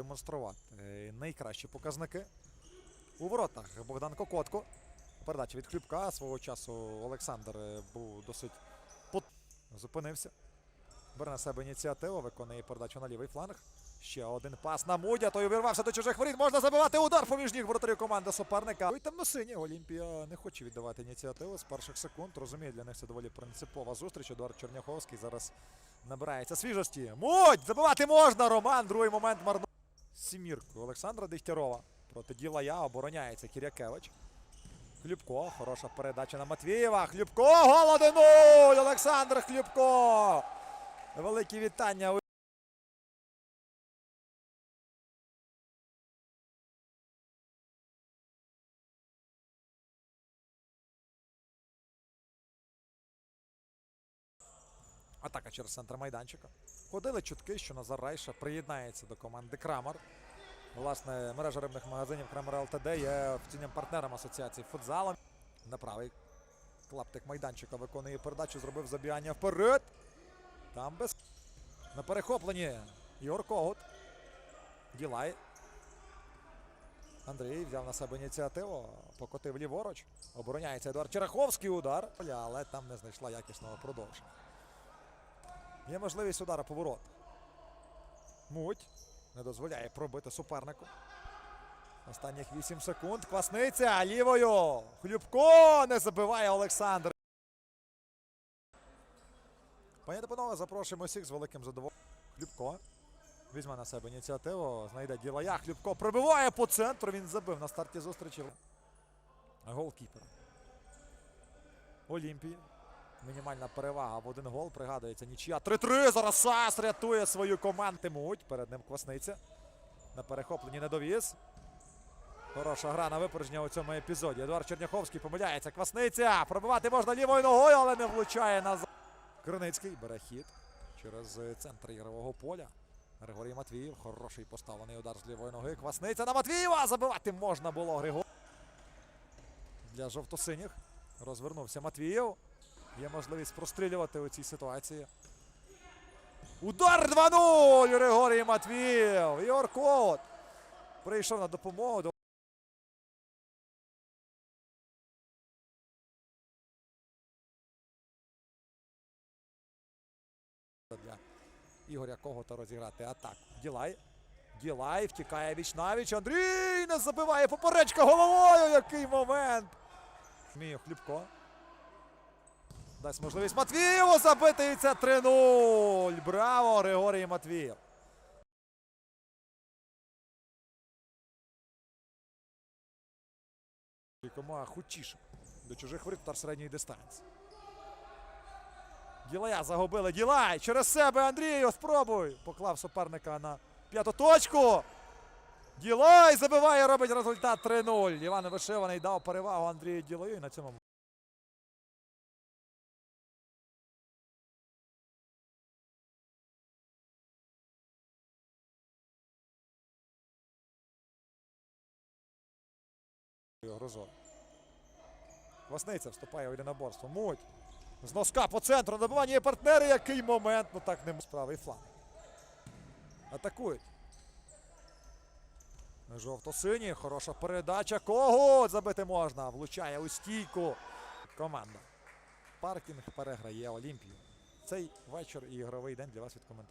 продемонструвати е, найкращі показники. У воротах Богдан Кокотко. Передача від Хлюбка. Свого часу Олександр е, був досить пот... зупинився. Бере на себе ініціативу, виконує передачу на лівий фланг. Ще один пас на Мудя. Той увірвався до чужих воріт. Можна забивати удар поміж ніг воротарів команди суперника. І темно-сині Олімпія не хоче віддавати ініціативу з перших секунд. Розуміє, для них це доволі принципова зустріч. Едуард Черняховський зараз набирається свіжості. Мудь! Забивати можна! Роман. Другий момент марно. Сімірку Олександра Дегтярова. Проти діла я обороняється Кірякевич. Хлюбко. Хороша передача на Матвієва. Хлюбко. Гол 1-0! Олександр Хлюбко. Великі вітання. Атака через центр майданчика. Ходили чутки, що Назар Райша приєднається до команди Крамер. Власне, мережа рибних магазинів Крамер ЛТД є офіційним партнером асоціації футзалу. На правий клаптик майданчика виконує передачу, зробив забігання вперед. Там без. На перехопленні Ігор Когут. Ділай. Андрій взяв на себе ініціативу, покотив ліворуч. Обороняється Едуард Череховський удар, але там не знайшла якісного продовження. Є можливість удара поворот. Муть не дозволяє пробити супернику. Останніх 8 секунд. Квасниця лівою. Хлюбко не забиває Олександр. Пані панове, запрошуємо всіх з великим задоволенням. Хлюбко візьме на себе ініціативу. Знайде ділая. Хлюбко пробиває по центру. Він забив на старті зустрічі. Голкіпер. Олімпії. Мінімальна перевага в один гол. Пригадується нічия. 3-3. Зараз САС рятує свою команду. Муть. Перед ним Квасниця. На перехопленні недовіз. Хороша гра на випередження у цьому епізоді. Едуард Черняховський помиляється. Квасниця. Пробивати можна лівою ногою, але не влучає назад. Криницький бере хід через е, центр ігрового поля. Григорій Матвіїв. Хороший поставлений удар з лівої ноги. Квасниця на Матвієва. Забивати можна було Григорій. Для жовтосиніх. Розвернувся Матвієв. Є можливість прострілювати у цій ситуації. Удар 2-0! Григорій Матвієв. Ігор Коут прийшов на допомогу. Для Ігоря Когота розіграти атаку. Ділай. Ділай втікає віч навіч. Андрій не забиває поперечка головою. Який момент! Мію Хлібко. Дасть можливість Матвієву забити і це 3-0. Браво, Григорій Матвієв. Комога хутіше до чужих воріт удар середньої дистанції. Ділая загубили. Ділай! Через себе Андрію. Спробуй. Поклав суперника на п'яту точку. Ділай забиває, робить результат 3-0. Іван Вишиваний дав перевагу Андрію Ділою. На цьому Грозо. Васниця вступає у єдиноборство. Муть. З носка по центру. Добивання є партнери. Який момент. Ну так не правий фланг. Атакують. Жовто-сині. Хороша передача. Кого забити можна? Влучає у стійку. Команда. Паркінг переграє Олімпію. Цей вечір і ігровий день для вас відкоментував.